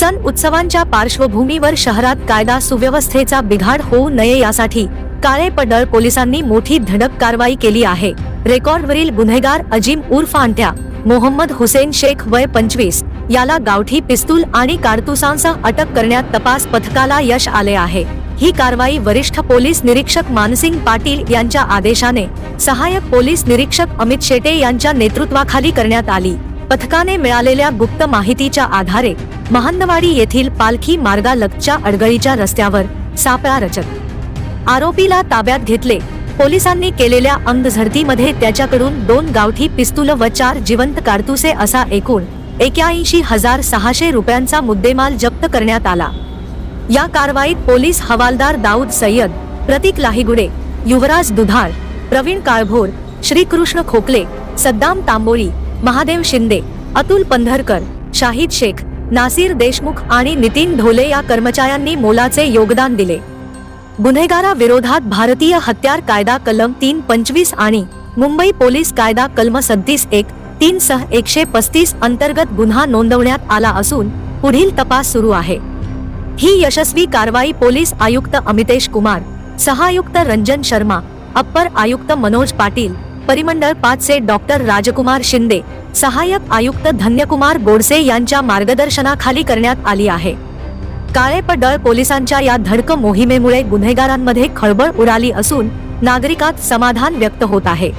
सण उत्सवांच्या पार्श्वभूमीवर शहरात कायदा सुव्यवस्थेचा बिघाड होऊ नये यासाठी काळे पडळ पोलिसांनी मोठी धडक कारवाई केली आहे. रेकॉर्डवरील गुन्हेगार अजिम उर्फ अंट्या मोहम्मद हुसेन शेख वय पंचवीस याला गावठी पिस्तूल आणि कारतुसांसह अटक करण्यात तपास पथकाला यश आले आहे. ही कारवाई वरिष्ठ पोलीस निरीक्षक मानसिंग पाटील यांच्या आदेशाने सहाय्यक पोलीस निरीक्षक अमित शेटे यांच्या नेतृत्वाखाली करण्यात आली. पथकाने मिळालेल्या गुप्त माहितीच्या आधारे महानवाडी येथील पालखी मार्गालगतच्या अडगळीच्या रस्त्यावर सापळा रचत. आरोपीला ताब्यात घेतले. पोलिसांनी केलेल्या अंगझडतीमध्ये त्याच्याकडून दोन गावठी पिस्तूल व चार जिवंत कारतुसे असा एकूण एक्याऐंशी हजार सहाशे रुपयांचा मुद्देमाल जप्त करण्यात आला. या कारवाईत पोलीस हवालदार दाऊद सय्यद प्रतीक लाहिगुडे युवराज दुधाळ प्रवीण काळभोर श्रीकृष्ण खोकले सद्दाम तांबोळी महादेव शिंदे अतुल पंधरकर शाहिद शेख नासिर देशमुख आणि नितीन ढोले या कर्मचाऱ्यांनी मोलाचे योगदान दिले. गुन्हेगाराविरोधात भारतीय हत्यार कायदा कलम तीन पंचवीस आणि मुंबई पोलीस कायदा कलम सदतीस एक तीन सह एकशे पस्तीस अंतर्गत गुन्हा नोंदवण्यात आला असून पुढील तपास सुरू आहे. ही यशस्वी कारवाई पोलीस आयुक्त अमितेश कुमार सहायुक्त रंजन शर्मा अप्पर आयुक्त मनोज पाटील परिमंडळ पाचचे डॉक्टर राजकुमार शिंदे सहाय्यक आयुक्त धन्यकुमार गोडसे यांच्या मार्गदर्शनाखाली करण्यात आली आहे. काळे पडळ पोलिसांच्या या धडक मोहिमेमुळे गुन्हेगारांमध्ये खळबळ उडाली असून नागरिकात समाधान व्यक्त होत आहे.